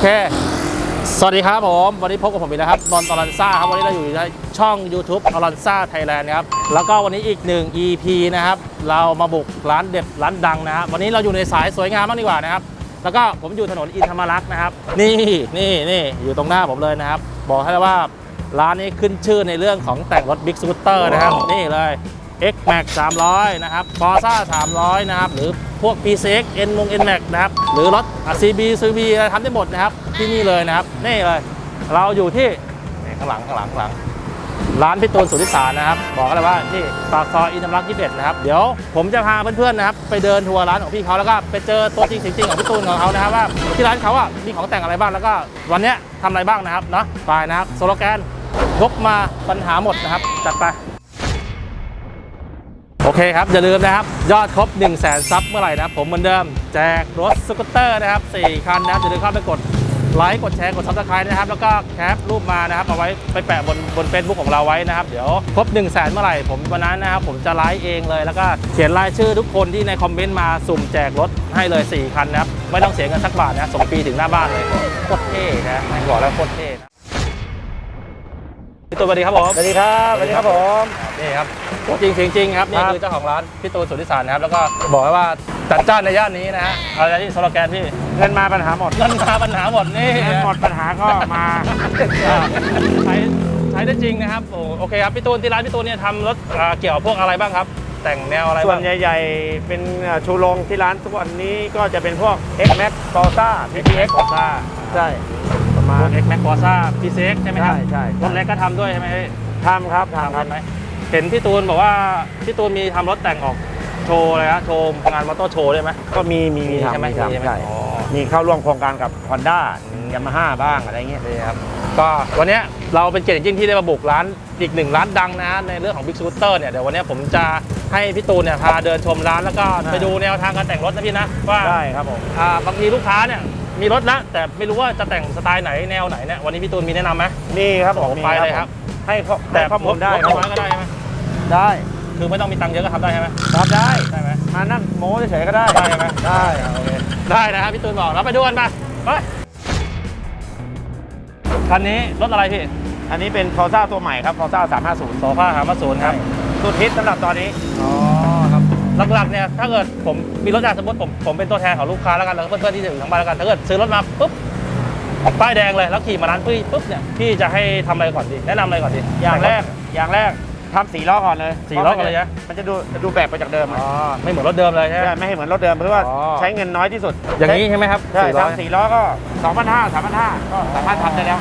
โอเค สวัสดีครับผม วันนี้พบกับผมอีกแล้วครับนนท์อลันซ่าครับ วันนี้เราอยู่ในช่อง YouTube อลันซ่าไทยแลนด์ครับ แล้วก็วันนี้อีกหนึ่ง EP นะครับ เรามาบุกร้านเด็ดร้านดังนะครับ วันนี้เราอยู่ในสายสวยงามมากดีกว่านะครับ แล้วก็ผมอยู่ถนนอินธรรมรักษ์นะครับ นี่นี่นี่อยู่ตรงหน้าผมเลยนะครับ บอกให้เลยว่าร้านนี้ขึ้นชื่อในเรื่องของแต่งรถบิ๊กสกูตเตอร์นะครับ นี่เลย X Max 300 นะครับ Forza 300 นะครับ หรือพวก PCX N มง N Max นะครับ หรือรถ CB CB อะไรทำได้หมดนะครับ ที่นี่เลยนะครับ นี่เลย เราอยู่ที่ข้างหลังข้างหลังข้างหลังร้านพี่ตูนสุทธิสารนะครับ บอกเลยว่านี่ปากซอยอินทรรัก21นะครับ เดี๋ยวผมจะพาเพื่อนๆนะครับ ไปเดินทัวร์ร้านของพี่เขาแล้วก็ไปเจอตัวจริงเสียงจริงของพี่ตูนของเขานะครับว่าที่ร้านเขาอะมีของแต่งอะไรบ้างแล้วก็วันเนี้ยทำอะไรบ้างนะครับเนาะไปนะครับสโลแกนยกมาปัญหาหมดนะครับ จัดไป โอเคครับ อย่าลืมนะครับ ยอดครบ 1 0 0 0 0แสนซับเมื่อไหร่นะครับผมเหมือนเดิม แจกรถสกูตเตอร์นะครับ 4 คันนะครับอย่าลืมเข้าไปกดไลค์กดแชร์กดซับสไครต์นะครับ แล้วก็แคปรูปมานะครับ เอาไว้ไปแปะบนบนเฟซบุ๊กของเราไว้นะครับ เดี๋ยวครบ 1 0 0 0 0แสนเมื่อไหร่ผมวันนั้นนะครับ ผมจะไลฟ์เองเลย แล้วก็เขียนรายชื่อทุกคนที่ในคอมเมนต์มาสุ่มแจกรถให้เลย 4 คันนะครับไม่ต้องเสียเงินสักบาทนะส่งฟรีถึงหน้าบ้านเลยโคตรเท่นะบอกแล้วโคตรเท่นะ พี่ตูนสวัสดีครับผมสวัสดีครับสวัสดีครับผมนี่ครับตัวจริงเสียงจริงครับนี่ครับคือเจ้าของร้านพี่ตูนสุทธิสารนะครับแล้วก็บอกไว้ว่าจัดจ้านในย่านนี้นะฮะอะไรที่สโลแกนพี่เงินมาปัญหาหมดเงินมาปัญหาหมดนี่เงินหมดปัญหาก็มาอ่าใช้ใช้ได้จริงนะครับโอ้โอเคครับพี่ตูนที่ร้านพี่ตูนเนี่ยทำรถอ่าเกี่ยวกับพวกอะไรบ้างครับ แต่งแนวอะไรส่วบ้านงใหญ่ๆ เป็นชูโรงที่ร้านทุกวันนี้ก็จะเป็นพวก X Max f o r z a PTX ซ่าใช่ประมาพณวก X Max Corsa p ีเใช่ไหมครับใช่ใช่รถเล็กก็ทำด้วยใช่ไหมพี่ทำครับทำคทำรับไหมเห็นพี่ตูนบอกว่าพี่ตูนมีทำรถแต่งออกโชว์อะไรนะโชว์งานมอเตอร์โชว์ได้ไหมก็มีมีมีใช่ไหมทำมีใช่ไหมทำใช่อ๋อมีเข้าร่วมโครงการกับ Honda ยามาฮ่าบ้างอะไรเงี้ยนี่ครับก็วันเนี้ยเราเป็นเกียรติยิ่งที่ได้มาบุกร้านอีกหนึ่งร้านดังนะฮะในเรื่องของ Big Scooter เนี่ยเดี๋ยววันเนี้ยผมจะให้พี่ตูนเนี่ยพาเดินชมร้านแล้วก็ไปดูแนวทางการแต่งรถนะพี่นะว่าได้ครับผมอ่าบางทีลูกค้าเนี่ย มีรถแล้วแต่ไม่รู้ว่าจะแต่งสไตล์ไหนแนวไหนเนี่ยวันนี้พี่ตูนมีแนะนำไหมนี่ครับผมไปเลยครับ ให้ข้อแต่ให้ข้อมูลได้รคถรับน้อยก็ได้ใช่ไหมได้คือไม่ต้องมีตังค์เยอะก็ทำได้ใช่ไหมทำได้ได้ไหมมานั่งโม้เฉยๆก็ได้ได้ใช่ไหมได้โอเคได้นะครับพี่ตูนบอกเราไปดูกันไปไปคันนี้รถอะไรพี่อันนี้เป็น Forza ตัวใหม่ครับ Forza 350โซฟาหามาศูนย์ครับสุดฮิตสำหรับตอนนี้อ๋อครับ หลักๆเนี่ยถ้าเกิดผมมีรถยางสมมติผมผมเป็นตัวแทนของลูกค้าแล้วกันแล้วก็เพื่อนๆที่อยู่ทางบ้านแล้วกันถ้าเกิดซื้อรถมาปุ๊บป้ายแดงเลยแล้วขี่มาร้านพี่ปุ๊บเนี่ยพี่จะให้ทำอะไรก่อนดีแนะนำอะไรก่อนดีอย่างแรกอย่างแรก ทำสีล้อก่อนเลยสี่ล้อก่อนเลยนะ มันจะดูจะดูแปลกไปจากเดิมอ๋อไม่เหมือนรถเดิมเลยใช่ไหม ใช่ไม่ให้เหมือนรถเดิมเพราะว่าอ๋อ ใช้เงินน้อยที่สุดอย่างนี้ใช่ไหมครับใช่สี่ร้อย ทำสีล้อก็2,500 3,500ก็สามารถทำได้แล้ว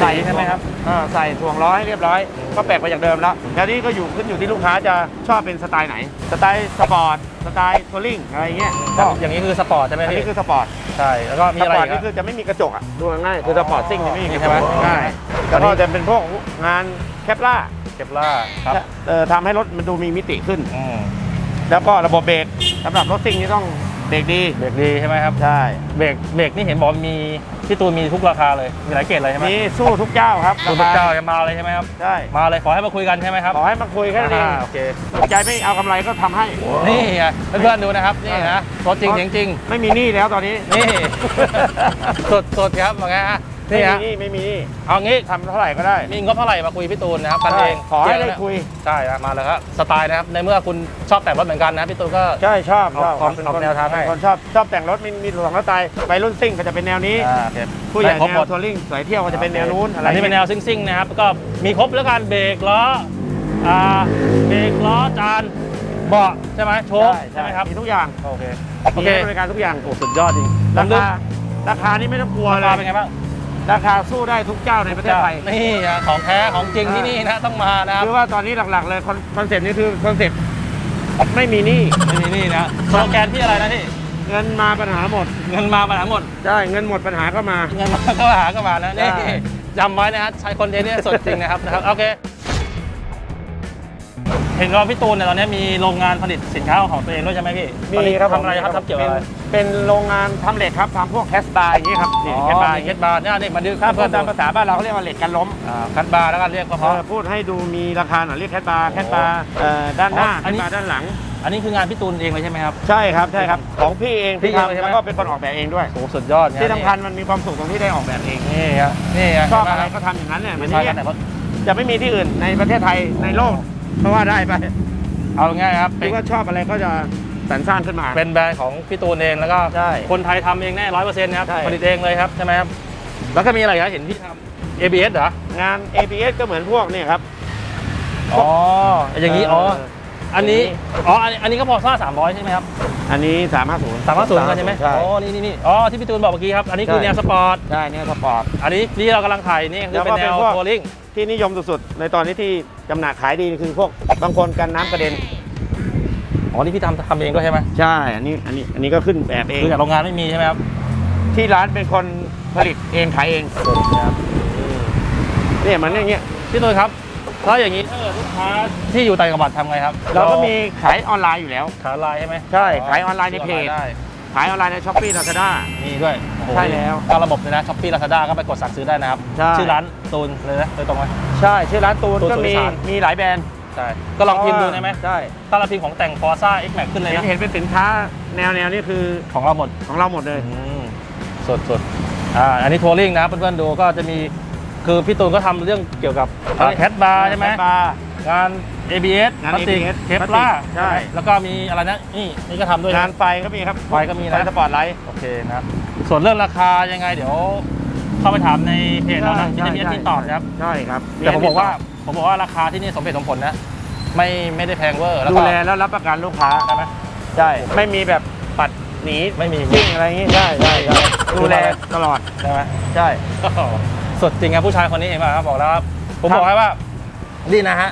ใส่ใช่ไหมครับ อ่าใส่ถ่วงล้อให้เรียบร้อย ก็แปลกไปจากเดิมแล้วแล้วนี่ก็อยู่ขึ้นอยู่ที่ลูกค้าจะชอบเป็นสไตล์ไหน สไตล์สปอร์ตสไตล์ทัวริงอะไรเงี้ยก็อย่างนี้คือสปอร์ตใช่ไหมอันพี่นี้คือสปอร์ต ใช่แล้วก็มีสอะไรปอร์ตอีกนี่คคืรับอจะไม่มีกระจกอะดูง่ายๆคือสปอร์ตซิ่งเนี่ยไม่มีกระจใช่ไหมกง่ายอันนี้แล้วก็จะเป็นพวกงานแคปล่า เก็บล่าครับเอ่อทำให้รถมันดูมีมิติขึ้น อืมแล้วก็ระบบเบรกสำหรับรถซิ่งนี่ต้องเบรกดีเบรกดีใช่ไหมครับ ใช่เบรกเบรกนี่เห็นบอกมีพี่ตูนมีทุกราคาเลยมีหลายเกรดเลยใช่ไหมมีสู้ทุกเจ้าครับตูนทุกเจ้าจะมาเลยใช่ไหมครับใช่มาเลยขอให้มาคุยกันใช่ไหมครับขอให้มาคุยแค่นั้นเองอ่าโอเคใจไม่เอากำไรก็ทำให้นี่ไงเพื่อนๆดูนะครับนี่นะรถจริงจริงจริงไม่มีหนี้แล้วตอนนี้นี่สดสดครับว่าไงฮะไม่ นี่มีฮะหนี้ไม่มีหนี้เอางี้ทำเท่าไหร่ก็ได้ มีงบเท่าไหร่มาคุยพี่ตูนนะครับกันเองขอให้ได้คุยใช่ครับมาเลยครับสไตล์นะครับในเมื่อคุณชอบแต่งรถเหมือนกันนะพี่ตูนก็ใช่ชอบชอบออกเป็นออกคนแนวทางให้เป็นคนชอบชอบแต่งรถมีมีสองสไตล์วัยรุ่นซิ่งก็จะเป็นแนวนี้อ่าโอเคผู้ใหญ่ได้ครบแนหมวดทัวริงสายเที่ยวก็จะเป็นแนวนู้นอะไรอันนี้เป็นแนวซิ่งๆนะครับแล้วก็มีครบแล้วกันเบรกล้ออ่าเบรกล้อจานเบาะใช่ไหมโชคใช่ใช่ไหมครับมีทุกอย่างโอเคมีโอเคให้บริการทุกอย่างโอ้สุดยอดจริงราลำลึกคาราคานี่ไม่ต้องกลัวราเลคายเป็นไงบ้าง ราคาสู้ได้ทุกเจ้าในประเทศไทยนี่นะของแท้ของจริงที่นี่นะต้องมานะครับคือว่าตอนนี้หลักๆเลยคอนคอนเซ็ปต์นี้คือคอนเซ็ปต์ไม่มีหนี้นี่นี่นะสโลแกนที่อะไรนะพี่เงินมาปัญหาหมด เงินมาปัญหาหมดใช่เงินหมดปัญหาก็มาเงินมาก็หาก็มานะนี่ใช่จำไว้นะฮะใช้คอนเทนต์นี่สดจริงนะครับนะครับโอเคเห็นว่าพี่ตูนเนี่ยตอนนี้มีโรงงานผลิตสินค้าของตัวเองด้วยใช่ไหมพี่ตอนนี้ทำอะไรครับทำเกี่ยวกับอะไร เป็นเป็นโรงงานทำเหล็กครับทำพวกแคสบาร์อย่างนี้ครับนี่แคสบาร์เคสบาร์เนี่ยนี่มาดูถ้าพูเพื่อดนตามภาษาบ้านเราเขาเรียกว่าเหล็กกันล้มอ่าคันบาร์แล้วกันเรียกก็เพเอราะ อพูดให้ดูมีราคาหน่อยเรียกแคสบาร์แคสบาร์เอ่อด้านหน้าอ๋ออัแคนสนี้ บาร์ด้านหลัง อันนี้คืองานพี่ตูนเองเลยใช่ไหมครับ ใช่ครับใช่ครับของพี่เองพี่ที่เองเลยใช่ทำไหม แล้วก็เป็นคนออกแบบเองด้วย โอ้สุดยอดเนี่ยที่สำคัญมันมีความสุขตรงที่ได้ออกแบบเองนี่ครับนี่ครับชอบอะไรก็ทำอย่างนั้นเนี่ยเหมือนใช่ที่กันแต่เนี่ยรถจะไม่มีที่อื่นในประเทศไทยในโลกเพราะว่าได้ไปเอาง่ายๆครับหเป็รืนอว่าชอบอะไรก็จะ สรรสร้างขึ้นมา เป็นแบรนด์ของพี่ตูนเองแล้วก็ใช่คนไทยทำเองแน่ร้อยเปอร์เซ็นต์นะครับใช่ ผลิตเองเลยครับใช่ไหมครับแล้วก็มีอะไรครับเห็นพี่ทำ ABS เหรองาน ABS ก็เหมือนพวกเนี่ยครับอ๋ออย่างนี้อ๋อเอันนี้อ๋ออันนี้อันนี้ก็พอซ่าสามร้อยใช่ไหมครับอันนี้ 350 สามร้อยศูนย์กันใช่ไหมใช่อ๋อนี่นี่นี่อ๋อที่พี่ตูนบอกเมื่อกี้ครับอันนี้คือใช่ แนวสปอร์ตใช่เนี่ยสปอร์ต อันนี้ที่เรากำลังถ่ายนี่คือเป็นแนวแล้วก็เป็นพวกโทลิ่ง ที่นิยมสุดๆ ในตอนนี้ที่จำหน่ายขายดีคือพวกบางคนกันน้ำกระเด็น อ๋อนี่พี่ทำทำเองด้วยใช่ไหมใช่ อันนี้อันนี้อันนี้ก็ขึ้นแบบเอง คือจากโรงงานไม่มีใช่ไหมครับที่ร้านเป็นคนผลิตเองขายเองสุดนะครับเนี่ยมันอย่างเงี้ยพี่ตูนครับถ้าอย่างนี้ถ้าเกิดลูกค้าที่อยู่ต่างจังหวัดทำไงครับเราก็มีขายออนไลน์อยู่แล้วขายออนไลน์ใช่ไหมใช่ขายออนไลน์ในเพจได้ขายออนไลน์ในช้อปปี้ลาซาด้านี่ด้วยโอ้โหใช่แล้วก็ระบบเลยนะช้อปปี้ลาซาด้าก็ไปกดสั่งซื้อได้นะครับใช่ชื่อร้านตูนเลยนะโดยตรงไหมใช่ ชื่อร้านตูนตูนก็มีสุริสารมีหลายแบรนด์ ใช่ก็ลองพิมพ์ดูได้ไหมใช่ถ้าเราพิมพ์ของแต่ง Forza X Max ขึ้นเลยเห็นนะเห็นเป็นสินค้าแนวแนวนี้คือของเราหมดของเราหมดเลยอืมสดสดอ่าอันนี้ทัวริงนะเพื่อนๆดูก็จะมีคือพี่ตูนก็ทำเรื่องเกี่ยวกับแคทบาร์ใช่ไหมแคทบาร์งาน ABS งานพลาสติก ABS เคปล่าใช่แล้วก็มีอะไรนะนี่นี่ก็ทำด้วยนะงานไฟก็มีครับไฟก็มีนะไฟสปอร์ตไลท์โอเคนะครับส่วนเรื่องราคายังไงเดี๋ยวเข้าไปถามในเพจเรานะที่จะมีแอดมินตอบนะครับใช่ครับแต่ผมบอกว่า ผมบอกว่าราคาที่นี่สมเหตุสมผลนะ ไม่ไม่ได้แพงเวอร์แล้วดูก็ แลแล้วรับประกันลูกค้าใช่ไหมใช่ไม่มีแบบปัดหนีไม่มี วิ่งอะไรอย่างงี้ใช่ใช่ใช่ดูแลตลอด ใช่ไหมใช่สดจริงครับผู้ชายคนนี้เองป่ะครับบอกแล้วครับผมครับ บอกให้ว่านี่นะฮะ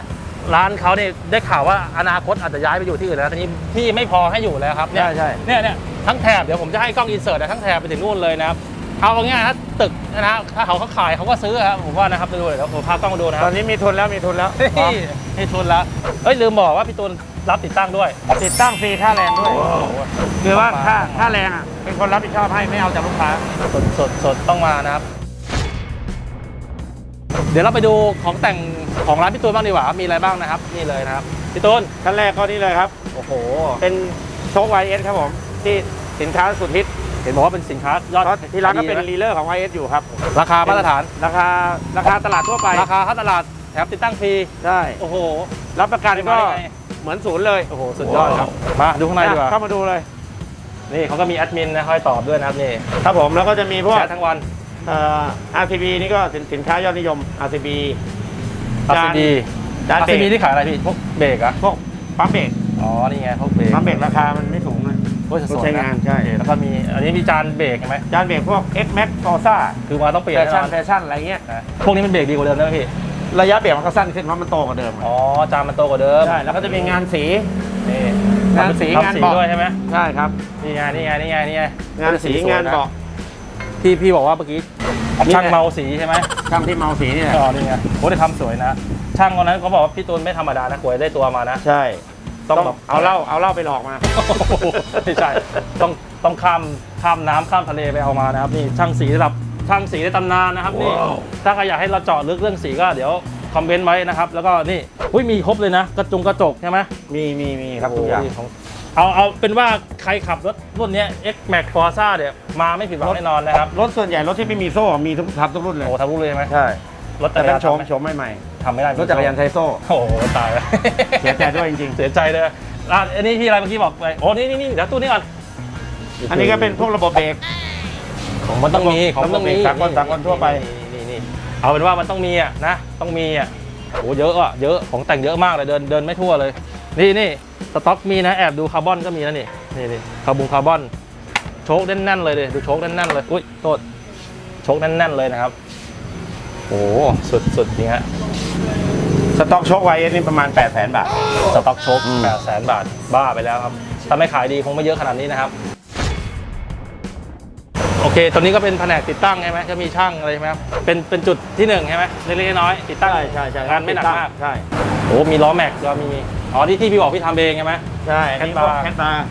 ร้านเขาเนี่ยได้ข่าวว่าอนาคตอาจจะย้ายไปอยู่ที่อื่นแล้วทีนี้ที่ไม่พอให้อยู่แล้วครับเนี่ยใช่ใช่ เนี่ยเนี่ยทั้งแถบเดี๋ยวผมจะให้กล้องอินเสิร์ตทั้งแถบไปถึงนู่นเลยนะครับ เอาง่ายๆถ้าตึกนะฮะถ้าเขาเขาขายเขาก็ซื้อครับผมว่านะครับดูเลยเดี๋ยวผมพากล้องมาดูนะคตรัอบนนี้มีทุนแล้วมีทุนแล้วพร้อมนี่ให้ทุนแล้วเฮ้ยลืมบอกว่าพี่ตูนรับติดตั้งด้วย ติดตั้งฟรีค่าแรงด้วยคือว่าค่าค่าแรงอะเป็นคนรับผิดชอบให้ไม่เอาจากลูกค้า สดสดสดต้องมานะครับ เดี๋ยวเราไปดูของแต่งของร้านพี่ตูนบ้างดีกว่ามีอะไรบ้างนะครับ นี่เลยนะครับพี่ตูนขั้นแรกก็นี่เลยครับ โอ้โห เป็นโชค YS ครับผม ที่สินค้าสุดฮิต เห็นบอกว่าเป็นสินค้ายอดเพราะที่ร้านก็เป็นขยดีรีเลอร์ของ YS อยู่ครับ ราคามาตรฐาน ราคาราคาตลาดทั่วไป ราคาค่าตลาดแถมติดตั้งฟรีใช่โอ้โห รับประกันได้ก็มาได้ไง เหมือนศูนย์เลยโอ้โหสุดยอดครับมาดูข้างในดีกว่าเข้ามาดูเลยนี่เขาก็มีแอดมินนะคอยตอบด้วยนะครับนี่ครับผมแล้วก็จะมีพวกแชททั้งวัน เอ่อ RCB นี่ก็สินสินค้ายอดนิยม RCB จาน RCB จานเบร RCB กที่ขายอะไรพี่พวกเบรกอะพวกปั๊มเบรกอ๋อนี่ไงพวกเบรกปั๊มเบรกราคามันไม่สูง เลยโอ้ยสต้องวยใช้ๆนะงานใช่ โอเคแล้วก็มีอันนี้มีจานเบรกใช่ไหมจานเบรกพวก X Max Forza คือมาต้องเปลี่ยนแฟแน่นชั่นอนแฟชั่นอะไรเงี้ย นะพวกนี้มันเบรกดีกว่าเดิมนะพี่ระยะเบรกมันก็สั้นขึ้นเพราะมันโตกว่าเดิมอ๋อจานมันโตกว่าเดิมใช่แล้วก็จะมีงานสี นี่งานสีทำงานสีเบาะ ด้วยใช่ไหมใช่ครับ นี่ไงนี่ไงนี่ไงนี่ไงงานสีสวยงานเบาะ ที่พี่บอกว่าเมื่อกี้นี่ช่างไงเมาสีใช่ไหม ช่างที่เมาสีนี่แหละอ๋อนี่ไงโอ้ได้ทำสวยนะ ช่างคนนั้นเขาบอกว่าพี่ตูนไม่ธรรมดานะกวยได้ตัวมานะ ใช่ ต้ต้อองงแบบเอาเหล้าเอาเหล้าไปหลอกมา ไม่ใช่ต้องต้องข้ามข้ามน้ำข้ามทะเลไปเอามานะครับนี่ช่างสีระดับช่างสีในตำนานนะครับนี่ถ้าใครอยากให้เราเจาะลึกเรื่องสีก็เดี๋ยวคอมเมนต์ไว้นะครับแล้วก็นี่อุ้ยมีครบเลยนะ กระจุงกระจกใช่ไหมมีมีมีครับทุกอย่างโโหเอาเอาเป็นว่าใครขับรถรุ่นเนี้ย X Max Forza เนี่ยมาไม่ผิดหวังแน่นอนนะครับรถส่วนใหญ่รถที่ไม่มีโซ่มีทุกทับทุกรุ่นเลยโอ้ทำรุ่นเลยไหมใช่รถแต่แต่เป็ละนโฉมทำไหโฉมใหม่ ทำไม่ได้ๆรถจักรยานไทโซ่โอ้โหตายแล้วเสียใจด้วยจริงเสียใจเลยอะอันนี้ที่อะไรเมื่อกี้บอกไปโอ้นี่นี่นี่เดี๋ยวตู้นี้ก่อนอันนี้ก็เป็นพวกระบบเบรก ของมันต้องมีของมันต้องมีสากลสากลทั่วไปนี่นี่นี่เอาเป็นว่ามันต้องมีอะนะ ต้องมีอะโอ้เยอะอะเยอะของแต่งเยอะมากเลยเดินเดินไม่ทั่วเลย นี่นี่สต็อกมีนะแอบดูคาร์บอนก็มีนะนี่นี่นี่คาร์บูคาร์บอนโชคแน่นๆเลยดิดูโชคแน่นๆเลยอุ้ยโทษโชคแน่นๆเลยนะครับโอ้สุดสุดจริงฮะ สต็อกโชคไวเอสนี่ประมาณ8 0 0 0 0 0บาท สต็อกโชคอืม แปดแสนบาท บ้าไปแล้วครับ ถ้าไม่ขายดีคงไม่เยอะขนาดนี้นะครับ โอเคตัวนี้ก็เป็นแผนกติดตั้งใช่ไหมก็มีช่างอะไรใช่ไหมครับเป็นเป็นจุดที่หนึ่งใช่ไหมเล็กๆน้อยๆติดตั้ง ใช่ใช่ใช่งานไม่หนักมาก ใช่โอ้มีล้อแม็กก็มี อ๋อที่ที่พี่บอกพี่ทำเองใช่ไหม ใช่อันนี้พวกแคแคททบาบาร์ร์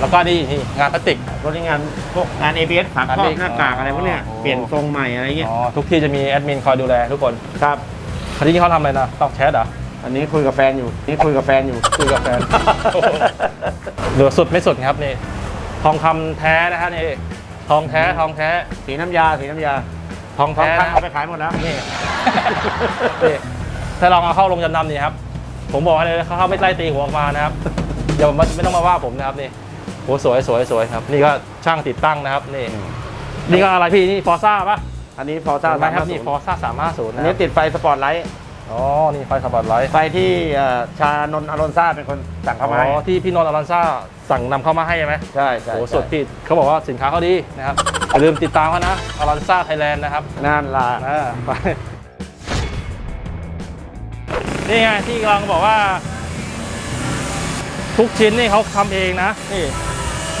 แล้วก็นี่นี่งานพลาสติกรถที่งานพวกงาน ABS ฝาครอบ ABS หน้ากากอะไรพวกเนี้ยอ๋อ เปลี่ยนทรงใหม่อะไรเงี้ยอ๋อทุกที่จะมีแอดมินคอยดูแลทุกคน ครับ คันนี้เขาทำอะไรนะตอกแชทเหรออันนี้คุยกับแฟนอยู่ นี่คุยกับแฟนอยู่ คุยกับแฟน เหลือสุดไม่สุดครับนี่ ทองคำแท้นะฮะนี่ ทองแท้ทองแท้ สีน้ำยา สีน้ำยาทองทองแท้คำนะเอาไปขายหมดแล้ว นี่ นี่ถ้าลองเอาเข้าลงจำนำนี่ครับ ผมบอกให้เลยเขาเข้าไม่ไล่ตีหัวออกมานะครับอย่ามาไม่ต้องมาว่าผมนะครับนี่โหสวยสวยสวยครับ นี่ก็ช่างติดตั้งนะครับ นี่ นี่ก็อะไรพี่นี่ฟอร์ซ่าปะ อันนี้ฟอร์ซ่าใช่ไหมสามครัห้าบศูนี่นย์ฟอร์ซ่าสามห้าศูนย์อันะนคนี้รับติดไฟสปอร์ตไลท์อ๋อ นี่ไฟสปอตไลท์ไฟที่เอ่อชานนท์อโลนซ่าเป็นคนสั่งเข้ามาให้อ๋อที่พี่นนท์อลันซ่าสั่งนำเข้ามาให้ใช่ไหมใช่ใช่โอ้ใช่สุดพี่เขาบอกว่าสินค้าเขาดีนะครับอย่าลืมติดตามเขานะอลันซ่าไทยแลนด์นะครับนั่นล่ะอ่าไปนี่ไงที่กำลังบอกว่า ทุกชิ้นนี่เขาทำเองนะนี่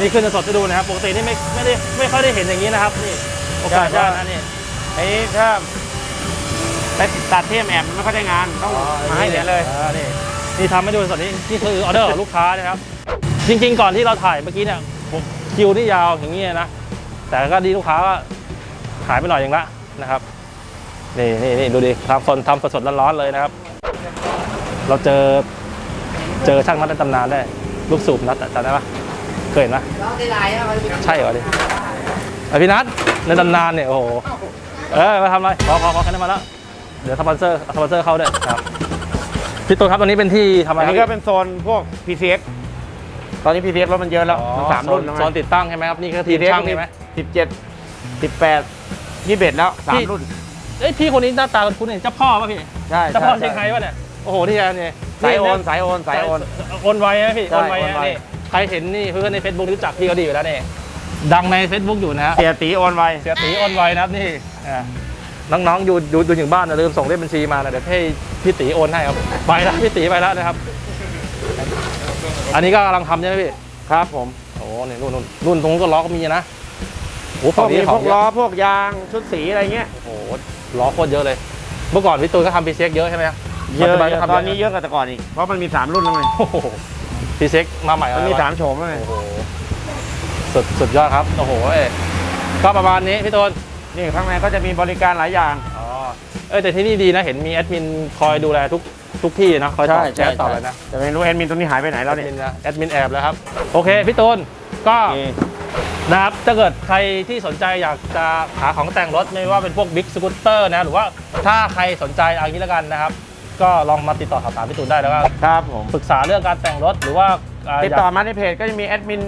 นี่ขึ้นสดให้ดูนะครับปกตินี่ไม่ไม่ได้ไม่ค่อยได้เห็นอย่างนี้นะครับ นี่โอกาสยากนะนี่ ไอ้ถ้าไปตัดเทียมแอมมันไม่ค่อยได้งานต้องมาให้เหรียญเลยอ่านี่นี่ทำให้ดูสดนี้นี่คือออเดอร์ของลูกค้านะครับ จริง ๆ ก่อนที่เราถ่ายเมื่อกี้เนี่ยผมคิวนี่ยาวอย่างนี้นะแต่ก็ดีลูกค้าก็ขายไปหน่อยอย่างละนะครับนี่นี่นี่ดูดิทำสดทำสดๆร้อนๆเลยนะครับ เราเจอเจอช่างนัดในตำนานได้ ลูกสูบนัดอะจำได้ปะเคยเห็นปะใช่เหรอดิไอพี่นัทในตำนานเนี่ยโอ้โห เออมาทำอะไรพอพอพอแค่นั้นมาแล้วเดี๋ยวสปอนเซอร์สปอนเซอร์เข้าด้วยครับพี่ตูนครับตรงนี้เป็นที่ทำอะไรอันนี้ก็เป็นโซนพวก PCX ตอนนี้ PCX รถมันเยอะแล้วอ๋อมันสามรุ่นแล้วโซนติดตั้งใช่ไหมครับนี่ก็ทีม PCX ช่างใช่ไหม สิบเจ็ดสิบแปดยี่สิบเอ็ดแล้วสาพี่ มรุ่น เอ้ยพี่คนนี้หน้าตาคุ้นๆเนี่ยเจ้าพ่อป่ะพี่ใช่เจ้าพ่อใช่เชียงไฮ้ป่ะเนี่ยโอ้โหนี่ไงเนี่ยสายโอนสายโอนสายโอน โอนไวนะพี่ใช่โอนไวโอนนะไวนี่ใครเห็นนี่เพื่อนใน Facebook รู้จักพี่ก็ดีอยู่แล้วนี่ดังใน Facebook อยู่นะฮะเสียตีโอนไวเสียตีโอนไวนะครับนี่อ่า น้องๆอยู่ดูดูถึงบ้านนะลืมส่งเลขบัญชีมานะเดี๋ยวให้พี่ตีโอนให้ครับไปแล้วพี่ตีไปแล้วนะครับ อันนี้ก็กำลังทำใช่ไหมพี่ครับผมโอ้นี่รุ่นรุ่นรุ่นตรงนู้นก็ล้อก็มีนะโอ้พวฝั่กงนี้มีขพอวงกเยล้ออะพวกยางชุดสีอะไรเงี้ยโอ้โหล้อโคตรเยอะเลย เมื่อก่อนพี่ตูนก็ทำพีเซ็กเยอะใช่ไหมครับเยอะปัจจุบันก็ทำตอนนี้เยอะกว่าแต่ก่อนอีกเพราะมันมีสามรุ่นแล้วไงโอ้โหพีเซ็กมาใหม่มันมีแล้วสามโฉมแล้วไงโอ้โหสุดสุดยอดครับโอ้โหเอ้ยก็ประมาณนี้พี่ตูน นี่ข้างในก็จะมีบริการหลายอย่าง อ๋อ เอ้ยแต่ที่นี่ดีนะ เห็นมีแอดมินคอยดูแลทุกทุกที่นะคอยตอบแชทตอบเลยนะแต่ไม่รู้แอดมินตัวนี้หายไปไหนแอแล้วดเนี่ยมินนะแอดมินแอบแล้วครับ โอเคพี่ตูนก็โอเคนะครับถ้าเกิดใครที่สนใจอยากจะหาของแต่งรถไม่ว่าเป็นพวกบิ๊กสกูตเตอร์นะ หรือว่าถ้าใครสนใจเอางี้แล้วกันนะครับ ก็ลองมาติดต่อสอบถามพี่ตูนได้แล้วก็ครับผมปรึกษาเรื่องการแต่งรถหรือว่าาติดต่อมาในเพจก็จะมีแอดมิน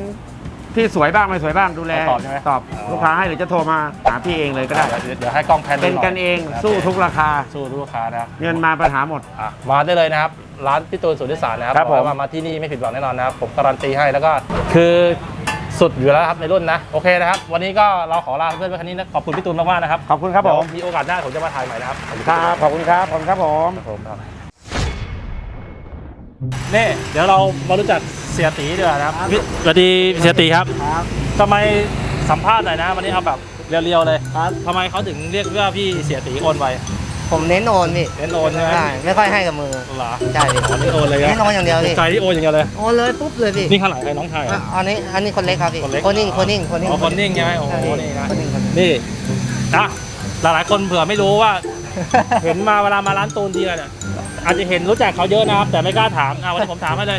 ที่สวยบ้างไม่สวยบ้างดูแลตอบใช่ไหมตอบอ๋อ ลูกค้าให้หรือจะโทรมาหาพี่เองเลยก็ได้ เดี๋ยวเดี๋ยวให้กล้องแพนดูเป็นหยกันเองะสู้ทุกราคา สู้ทุกลูกค้านะครับเงินมาปัญหาหมด อะมาได้เลยนะครับ ร้านพี่ตูนสุทธิสารนะครับครับอกเลยผมว่ามาที่นี่ไม่ผิดหวังแน่นอนนะครับ ผมการันตีให้แล้วก็คือสุดอยู่แล้วครับในรุ่นนะ โอเคนะครับ วันนี้ก็เราขอลาเพื่อนๆไว้แค่นี้นะขอบคุณพี่ตูนมากๆนะครับขอบคุณครับผมเดี๋ยวมีโอกาสหน้าผมจะมาถ่ายใหม่นะครับขอบคุณครับขอบคุณครับขอบคุณครับผมผมครับ นี่เดี๋ยวเรามารู้จักเสียตีดีกว่านะครับพี่สวัสดีเสียตีครับครับ ทำไมสัมภาษณ์หน่อยนะวันนี้เอาแบบเรียวๆเลยครับ ทำไมเขาถึงเรียกว่าพี่เสียตีโอนไวผมเน้นโอนพี่เน้นโอนใช่ไหมใช่ไม่ค่อยให้กับมือ เหรอใช่พี่อ๋อนี่โอนเลยเน้นโอนอย่างเดียวพี่ใจที่โอนอย่างเดียวเลย โอนเลยปุ๊บเลยพี่นี่ข้างหลังใครน้องชายเหรอ อะอันนี้อันนี้คนเล็กครับพี่คนเล็กคนนิ่งคนนิ่งคนนิ่งอ๋อคนนิ่งใช่ไหมโอ้โหใช่นี่นะ คนนิ่งคนนิ่ง นี่นะหลายๆคนเผื่อไม่รู้ว่า เห็นมาเวลามาร้านตูนดีเนี่ย อาจจะเห็นรู้จักเขาเยอะนะครับ แต่ไม่กล้าถามอะวันนี้ผมถามให้เลย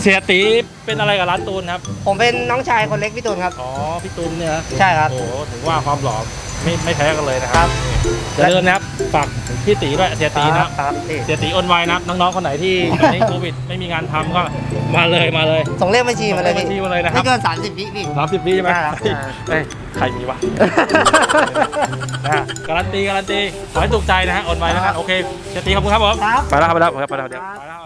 เสียตีเป็นอะไรกับร้านตูนครับ ผมเป็นน้องชายคนเล็กพี่ตูนครับ อ๋อพี่ตูนเนี่ยนะใช่ครับ โอ้โหถือว่าความหล่อ ไม่ไม่แพ้กันเลยนะคครัรับบอย่าลืมนะครับฝากพี่ตีด้วยเสียตีนะครับครับพี่เสียตีโอนไวนะครับน้องๆคนไหนที่ตอนนี้โควิดไม่มีงานทำก็มาเลยมาเลยส่งเลขบัญชีมาเลยส่งเลขบัญชีมาเลยนะครับไม่เกินสามสิบวิพี่ สามสิบปีใช่ไหมใช่ครับ เอ้ยใครมีวะ นะฮะการันตีการันตีขอให้ถูกใจนะฮะโอนไวนะฮะโอเคเสียตีขอบคุณครับผมครับ ไปแล้วครับไปแล้วไปแล้วไปแล้วเดี๋ยวไปแล้ว